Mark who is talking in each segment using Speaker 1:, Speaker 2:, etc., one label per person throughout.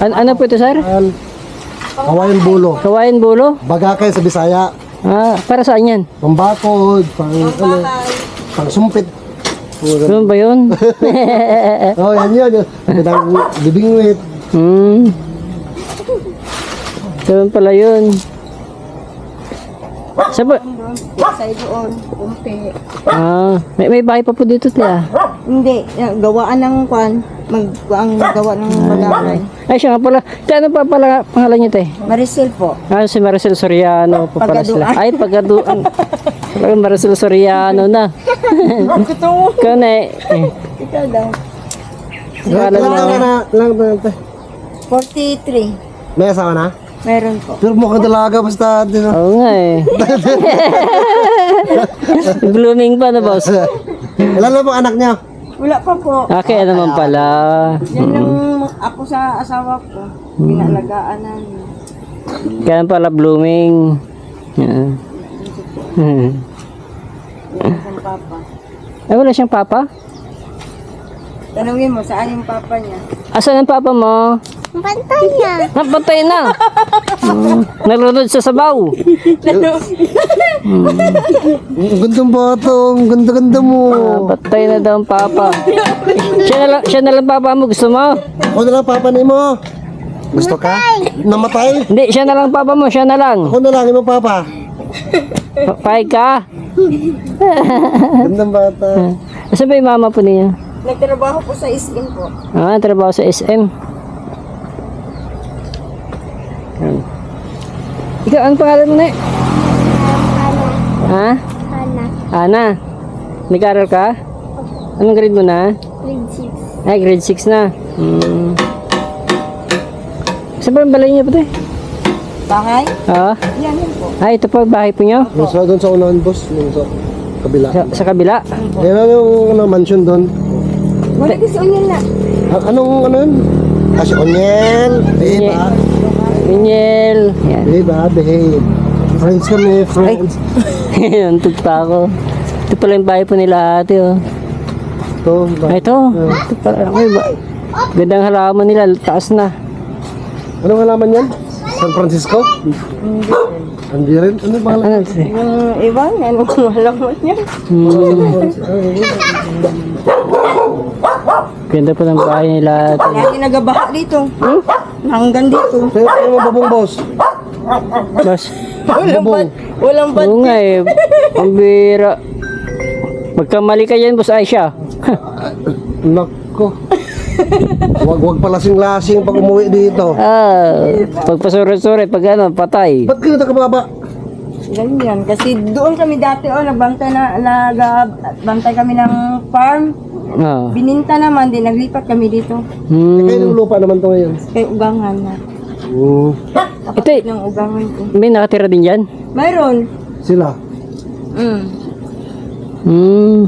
Speaker 1: An ano po ito, sir?
Speaker 2: An, Hawaiian bulo.
Speaker 1: Kawain bulo?
Speaker 2: Bagakay sa Bisaya.
Speaker 1: Ah, para saan yan?
Speaker 2: Pambakod, pang, ano, pang sumpit.
Speaker 1: Ganun ba yun?
Speaker 2: Oh, yan yun. yun. Pinang libing wit.
Speaker 1: hmm. Ganun pala yun. Sa ba?
Speaker 3: Sa doon, kumpi.
Speaker 1: Ah, may, may bahay pa po dito, tiya.
Speaker 3: Hindi, eh, gawaan ng kwan, mag, ang gawa ng bagay.
Speaker 1: Ay, siya nga pala. Tiya, ano pa pala pangalan niyo, te?
Speaker 3: Maricel po.
Speaker 1: Ah, si Maricel Soriano po pala sila. Ay, pagaduan. Talagang Maricel Soriano na.
Speaker 3: Ito,
Speaker 1: Ikaw na eh.
Speaker 3: ikaw daw.
Speaker 2: Ka na? Taon ka?
Speaker 3: 43.
Speaker 2: May asawa na?
Speaker 3: Meron po.
Speaker 2: Pero mukhang dalaga basta. Di na.
Speaker 1: Oo nga eh. Blooming pa na, boss.
Speaker 2: Ilan na po anak niya?
Speaker 3: Wala pa po.
Speaker 1: Ah, kaya naman pala.
Speaker 3: Yan yung ako sa asawa ko. Pinalagaan namin.
Speaker 1: Kaya pala blooming. Yeah. Hmm.
Speaker 3: Yan ang papa.
Speaker 1: Ay, wala siyang papa?
Speaker 3: Tanungin mo, saan yung papa niya?
Speaker 1: Asan ang papa mo?
Speaker 3: Pantay niya.
Speaker 1: Napatay na. Nalunod sa sabaw.
Speaker 2: Ang gandang bata. Ang ganda-ganda mo.
Speaker 1: Napatay na daw ang papa. Siya na lang, siya na lang papa mo. Gusto mo?
Speaker 2: Ako na lang papa ni mo. Gusto ka? Namatay?
Speaker 1: Hindi, siya na lang papa mo. Siya na lang.
Speaker 2: Ako na lang yung papa.
Speaker 1: Pa- Pahig ka.
Speaker 2: Gandang bata.
Speaker 1: Asan ba yung mama po niya?
Speaker 3: Nagtrabaho po sa iskin po.
Speaker 1: Ah, trabaho sa SM. Yan. Ikaw, ang pangalan mo na eh? Ha?
Speaker 3: Ana,
Speaker 1: Ana. Nag-aaral ka? Anong grade mo na?
Speaker 3: grade 6.
Speaker 1: Ay, grade 6 na. Hmm. Saan ba ang balay niya po ito eh?
Speaker 3: Bahay?
Speaker 1: Ah,
Speaker 3: Yan yun po.
Speaker 1: ay, ito po, bahay po niyo?
Speaker 2: Yung sa doon sa unahan boss. Yung sa kabila.
Speaker 1: Sa, sa kabila?
Speaker 2: Yan lang yung ano, mansion doon.
Speaker 3: Wala kasi onion na.
Speaker 2: A- anong ano yun? Kasi onyel. Behave ah.
Speaker 1: Minyel. Yan.
Speaker 2: Behave ah, behave. Friends kami, friends.
Speaker 1: Antog pa ako. Ito pala yung bahay po nila ate oh.
Speaker 2: Ito, ba?
Speaker 1: Ay, ito. Ito pala. Ay, ba? Gandang halaman nila. Taas na.
Speaker 2: Anong halaman yan? San Francisco? Hindi rin. Ano ba?
Speaker 1: Ano ito?
Speaker 3: Yung iba, ano kung alam mo niya.
Speaker 1: Hmm. Ganda po ng bahay nila ate.
Speaker 3: Lagi nagabaha dito. Hanggang dito.
Speaker 2: Sa'yo, sa'yo mo babong boss.
Speaker 1: Boss.
Speaker 3: Walang
Speaker 2: Bubong.
Speaker 3: bat. Walang bat.
Speaker 1: Oo nga eh. Ang bira. Magkamali ka yan, boss Aisha.
Speaker 2: Nako. Wag wag palasing-lasing pag umuwi dito.
Speaker 1: ah, pagpasure-sure, pag ano, patay.
Speaker 2: Ba't kayo nakababa?
Speaker 3: Ganyan. Kasi doon kami dati, oh, nagbantay na, nagbantay kami ng farm.
Speaker 1: Ah.
Speaker 3: Bininta naman, din naglipat kami dito.
Speaker 1: Hmm.
Speaker 2: Kayo ng lupa naman to ngayon.
Speaker 3: Kay Ugangan na.
Speaker 2: Hmm.
Speaker 1: Ito eh,
Speaker 3: Ng Ugangan ko.
Speaker 1: may nakatira din dyan?
Speaker 3: Mayroon.
Speaker 2: Sila.
Speaker 3: Mm.
Speaker 1: Hmm.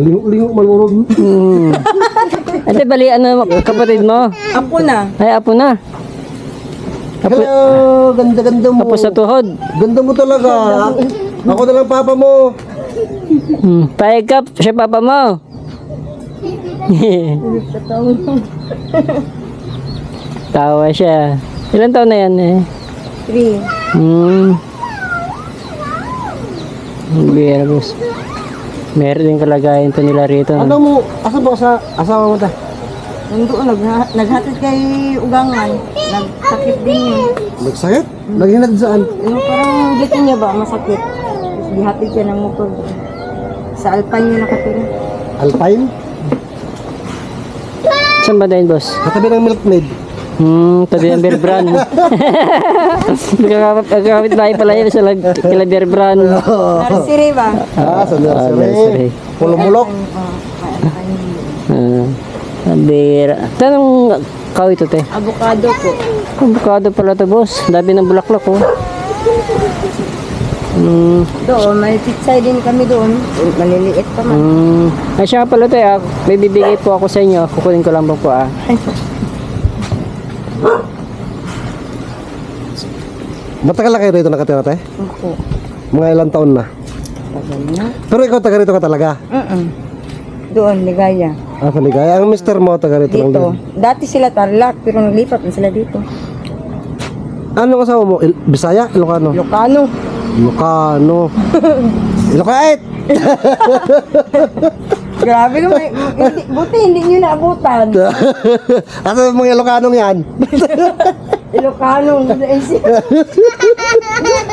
Speaker 2: Lingo-lingo malurog.
Speaker 1: Hmm. Ate, bali, ano, kapatid mo?
Speaker 3: Ako na.
Speaker 1: Ay, apo na.
Speaker 2: Hello, ganda-ganda mo.
Speaker 1: apo sa tuhod.
Speaker 2: Ganda mo talaga. Ako na lang papa mo.
Speaker 1: Hmm. Pahig ka, siya papa mo. Tawa siya. Ilan taon na yan eh?
Speaker 3: Three.
Speaker 1: Hmm. Ang bira, boss. Meron din kalagayan to nila rito.
Speaker 2: Ano mo, asa ba sa asawa mo ta?
Speaker 3: Nandoon, nagha- naghatid kay Ugangan. Nagkakit din yun.
Speaker 2: Nagsayat? Naghinad saan?
Speaker 3: Yung parang dito niya ba, masakit. Gihatid siya ng motor. Sa Alpine niya nakatira.
Speaker 2: Alpine?
Speaker 1: Saan ba dahil, boss?
Speaker 2: Katabi ng milkmaid.
Speaker 1: Hmm, tabi ng beer brand. Nagkakapit bahay pala yun sa lag- kila beer brand.
Speaker 3: Narisiri ba?
Speaker 2: Ah, sa
Speaker 1: nursery.
Speaker 2: Pulong-mulok.
Speaker 1: Ah, ang bira. Tanong kaw ito, te.
Speaker 3: Avocado po.
Speaker 1: Avocado pala to, boss. Dami ng bulaklak, oh. Hmm,
Speaker 3: Doon, may pizza din kami doon. Maliliit pa man.
Speaker 1: hmm. Ay, siya pala, te, ah. May bibigay po ako sa inyo. Kukunin ko lang po po, ah.
Speaker 2: Matagal na kayo rito nakatira te?
Speaker 3: Opo.
Speaker 2: Mga ilang taon na.
Speaker 3: Tagal na.
Speaker 2: Pero ikaw taga rito ka talaga.
Speaker 3: Mm-mm. Doon, ligaya.
Speaker 2: Ah, sa Ligaya. Ang mister mo, taga rito lang
Speaker 3: Dito.
Speaker 2: din.
Speaker 3: Dati sila Tarlac, pero naglipat na sila dito.
Speaker 2: Ano kasama mo? Il- Bisaya? Ilocano?
Speaker 3: Ilocano.
Speaker 2: Ilocano. Ilocait!
Speaker 3: Grabe naman. hindi, buti hindi nyo naabutan.
Speaker 2: Asa yung mga Ilocanong yan?
Speaker 3: Ilocano.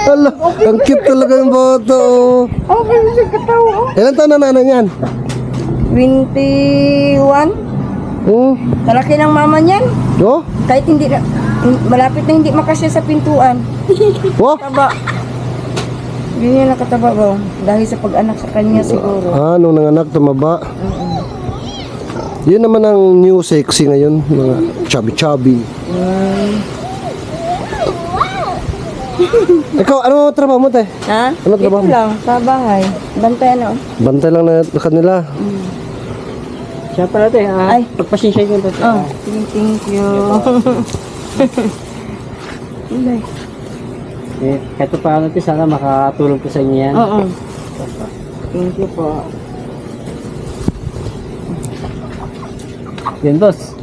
Speaker 2: Ala, ang cute talaga ng bata, oh.
Speaker 3: Oh, ganun siya katawa.
Speaker 2: Ilan taon na nanay niyan?
Speaker 3: 21.
Speaker 2: Oh,
Speaker 3: Talaki ng mama niyan.
Speaker 2: oh,
Speaker 3: Kahit hindi na, malapit na hindi makasya sa pintuan.
Speaker 2: oh.
Speaker 3: Taba. Hindi niya nakataba ba? Dahil sa pag-anak sa kanya siguro.
Speaker 2: Ah, nung nanganak, tumaba. Yun naman ang new sexy ngayon, mga chubby-chubby.
Speaker 3: Mm.
Speaker 2: Ikaw, ano trabaho mo, te?
Speaker 3: Ha?
Speaker 2: Ano trabaho
Speaker 3: Ito
Speaker 2: mo?
Speaker 3: lang, sa bahay. Bantay ano?
Speaker 2: Bantay lang na na kanila.
Speaker 1: Siya pala ito, ah,
Speaker 3: Ay.
Speaker 1: pagpasensya nyo ito.
Speaker 3: Oh, thank, thank you. Ulay.
Speaker 1: Eh, kahit pa ano ito, sana makatulong ko sa inyo yan.
Speaker 3: Oo. Thank you po.
Speaker 1: Yan, boss.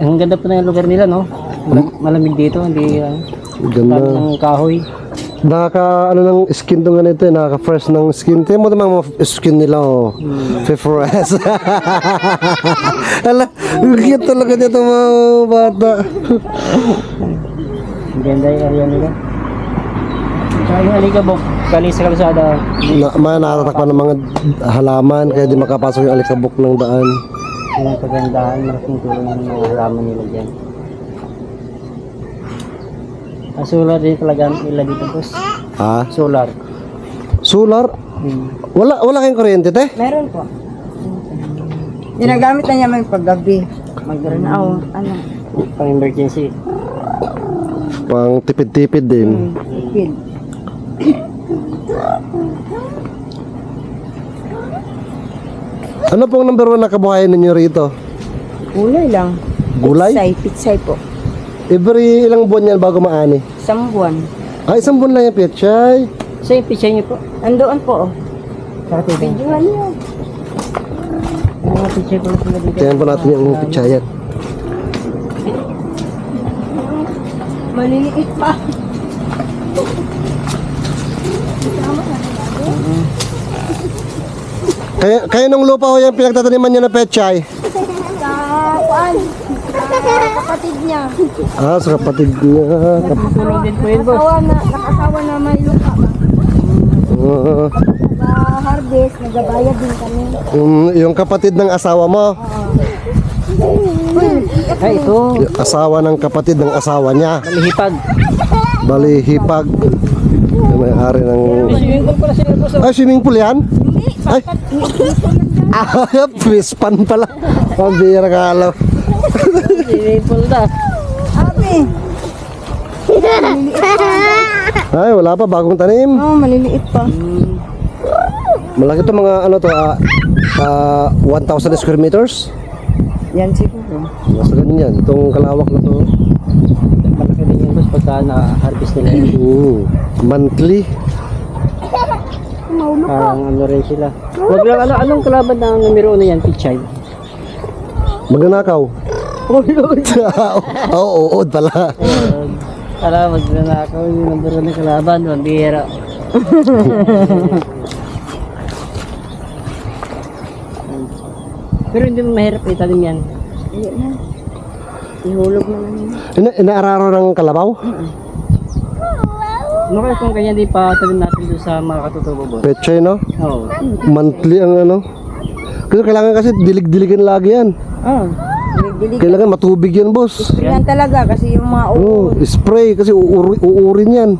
Speaker 1: Ang ganda pa na yung lugar nila, no? Mal- malamig dito, hindi uh,
Speaker 2: Ganda.
Speaker 1: ng kahoy.
Speaker 2: Nakaka, ano ng skin to ganito eh, nakaka-fresh ng skin. Tingnan mo naman mga skin nila, oh. Fresh. Ala, cute talaga dito mga bata.
Speaker 1: Ganda yung area nila. Tsaka yung alikabok, galing sa kalsada.
Speaker 2: Na, mga nakatatakpan ng mga halaman, kaya di makapasok yung alikabok ng daan.
Speaker 1: Yung kagandahan, malaking tulong ng mga halaman nila dyan. Ang solar din talaga nila dito, boss.
Speaker 2: Ha?
Speaker 1: Solar.
Speaker 2: Solar?
Speaker 1: Hmm.
Speaker 2: Wala, wala kayong kuryente, te?
Speaker 3: Meron po. Ginagamit na niya may paggabi. Magranaw. Ano?
Speaker 1: Pang emergency.
Speaker 2: Pang tipid-tipid din.
Speaker 3: Hmm. Ipid.
Speaker 2: Ano pong number one na kabuhayan ninyo rito?
Speaker 3: Gulay lang.
Speaker 2: Gulay?
Speaker 3: Pitsay. Pitsay po.
Speaker 2: Every ilang buwan yan bago maani?
Speaker 3: Isang buwan.
Speaker 2: Ay, isang buwan lang yung pechay.
Speaker 1: So yung picture niyo po.
Speaker 3: Andoon po. Oh.
Speaker 1: Sa TV.
Speaker 3: Videohan niyo.
Speaker 1: Yung mga picture ko sila dito.
Speaker 2: Tingnan po natin yung pechay yan.
Speaker 3: Maliliit pa.
Speaker 2: Kaya, kaya nung lupa ko yan, pinagtataniman nyo na pechay.
Speaker 3: Sa kuan. Sa kapatid niya.
Speaker 2: Ah, sa kapatid niya. Kap-
Speaker 1: din po yun, boss.
Speaker 3: Nakasawa na, nakasawa na may lupa ba? Sa harvest, nagabayad din kami.
Speaker 2: yung, yung kapatid ng asawa mo.
Speaker 1: Ay, ito.
Speaker 2: Yung asawa ng kapatid ng asawa niya.
Speaker 1: Malihipag.
Speaker 2: Bali, hipag. Yung may-ari ng...
Speaker 1: Swimming pool pala sila, boss.
Speaker 2: Ay, swimming pool yan? Ay! Ah, fish pan pala. Pambira ka alam.
Speaker 1: Swimming pool na.
Speaker 3: Abi!
Speaker 2: Ay, wala pa. Bagong tanim.
Speaker 3: Oh, maliliit pa.
Speaker 2: Malaki to mga ano to, ah, ah, 1,000 square meters.
Speaker 3: Yan siguro.
Speaker 2: Mas ganyan. Itong kalawak na to.
Speaker 1: Malaki din yung boss pagka na-harvest nila.
Speaker 2: Mm, monthly.
Speaker 1: Parang ano rin sila. Wag lang, ano, anong kalaban ng numero una yan, pichay?
Speaker 2: Magnanakaw. Oo, oo, oo, pala.
Speaker 1: Para magnanakaw yung numero ng kalaban, mambihira. Pero hindi mo mahirap itanim yan.
Speaker 3: Ayan na. Ihulog naman yun.
Speaker 2: Ina inaararo ng kalabaw?
Speaker 1: Ano kaya kung kanya di pa tanim natin doon sa mga katutubo boss?
Speaker 2: Pechay, no?
Speaker 1: Oo.
Speaker 2: Monthly ang ano. Kasi kailangan kasi dilig-diligan lagi yan.
Speaker 3: Oh, bili
Speaker 2: Kailangan matubig yan, boss.
Speaker 3: Yan talaga kasi yung mga
Speaker 2: Oo,
Speaker 3: uod.
Speaker 2: spray kasi uuri, uurin yan.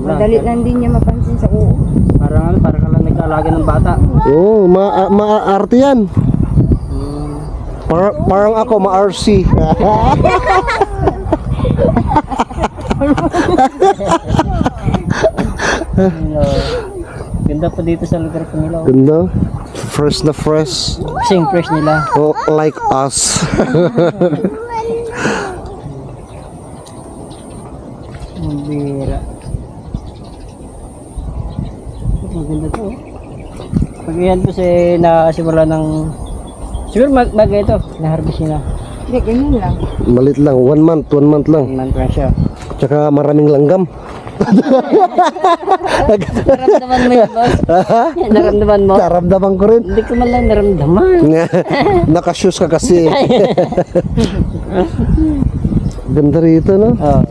Speaker 3: Madali lang din niya mapansin sa uod.
Speaker 1: Parang ano, parang ka lang nag-aalaga ng bata.
Speaker 2: Oo, ma maaarte yan. Par- parang ako, ma-RC.
Speaker 1: Yun, oh. Ganda pa dito sa lugar ko nila. oh.
Speaker 2: Ganda. Fresh na fresh.
Speaker 1: Kasi yung fresh nila.
Speaker 2: Oh, like us.
Speaker 1: Ang bira. Maganda to. oh. Pag yan po si nakasimula ng Siguro mag, mag ito, na-harvest na.
Speaker 3: Hindi, ganyan lang.
Speaker 2: Malit lang, one month, one month lang.
Speaker 1: One month lang siya.
Speaker 2: Tsaka maraming langgam.
Speaker 1: Naramdaman mo yun, boss? Naramdaman mo?
Speaker 2: Naramdaman ko rin.
Speaker 1: Hindi ko man lang naramdaman.
Speaker 2: Nakashoes ka kasi. Ganda rito, no?
Speaker 1: Oh.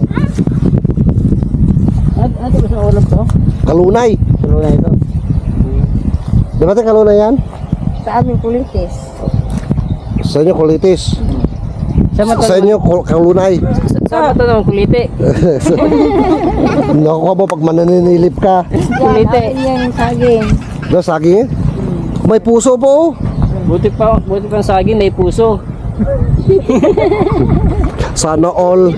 Speaker 1: Ano, ano ba sa ulam to?
Speaker 2: Kalunay.
Speaker 1: Tulo na ito.
Speaker 2: Di ba tayo kalunay yan?
Speaker 3: Sa aming kulitis.
Speaker 2: Sa inyo, kulitis.
Speaker 1: Sa
Speaker 2: Sa inyo, kalunay.
Speaker 1: sa mata naman kulite.
Speaker 2: Nakuha mo pag mananinilip ka.
Speaker 1: Kulite.
Speaker 3: Yan yung saging.
Speaker 2: No, saging eh. May puso po. oh.
Speaker 1: Buti pa, buti pa ang saging, may puso.
Speaker 2: Sana all.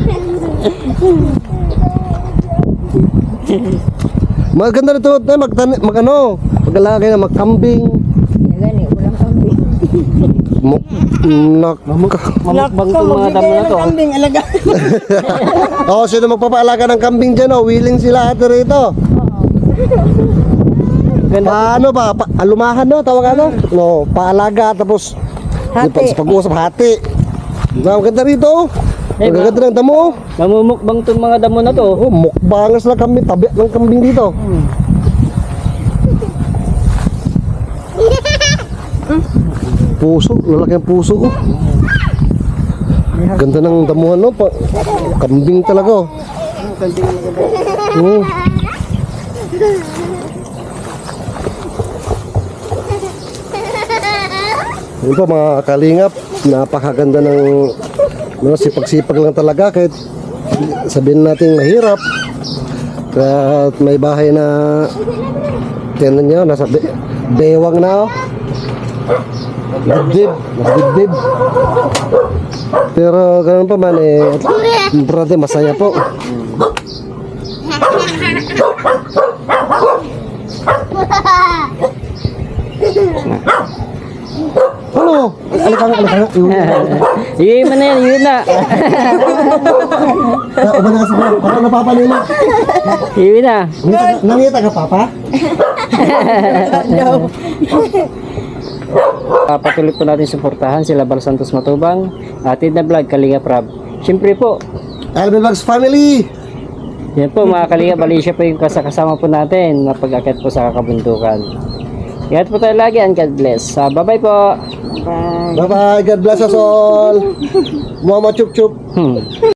Speaker 2: Maganda nito, eh, magtan mag ano, mag-alagay na magkambing.
Speaker 3: Yan gani, ulang kambing.
Speaker 2: Muk, nak,
Speaker 1: Mamukbang tong mga damo na to.
Speaker 3: kambing, alaga.
Speaker 2: oh, sino magpapaalaga ng kambing dyan, oh, willing sila ate rito.
Speaker 1: Ganda.
Speaker 2: Paano ba? Pa, alumahan no, tawag ano? No, paalaga, tapos
Speaker 3: Hati.
Speaker 2: Pag, sa pag-uusap, hati. Ang ganda rito, oh.
Speaker 1: Eh,
Speaker 2: Ang ganda ng damo, oh.
Speaker 1: Mamumukbang tong mga damo na to.
Speaker 2: Oh, mukbangas na kami, tabi ng kambing dito. Puso, lalaki ang puso ko. Ganda ng damuhan no, pa, kambing talaga oh. Oh. Yun po mga kalingap, napakaganda ng no, sipag-sipag lang talaga kahit sabihin natin mahirap. At may bahay na tinan nyo, nasa be- bewang na oh. Dibdib, dibdib. Pero ganun pa man eh, brother masaya po. Ano? Alikang, alikang.
Speaker 1: Iyon mo na yan, yun na.
Speaker 2: Uban na kasi bro, parang napapalila.
Speaker 1: Iyon na.
Speaker 2: Nangita- ka, papa?
Speaker 1: Papatuloy po natin suportahan sila Bal Santos Matubang, Atid na Vlog, Kalinga Prab. Siyempre po,
Speaker 2: Alvin Vlogs family!
Speaker 1: yan po mga Kalinga, bali siya po yung kasakasama po natin na pag-akit po sa kakabundukan. Ingat po tayo lagi and God bless. Ah, bye-bye po.
Speaker 3: Bye.
Speaker 2: Bye-bye, God bless us all! Mama chup chup!
Speaker 1: Hmm.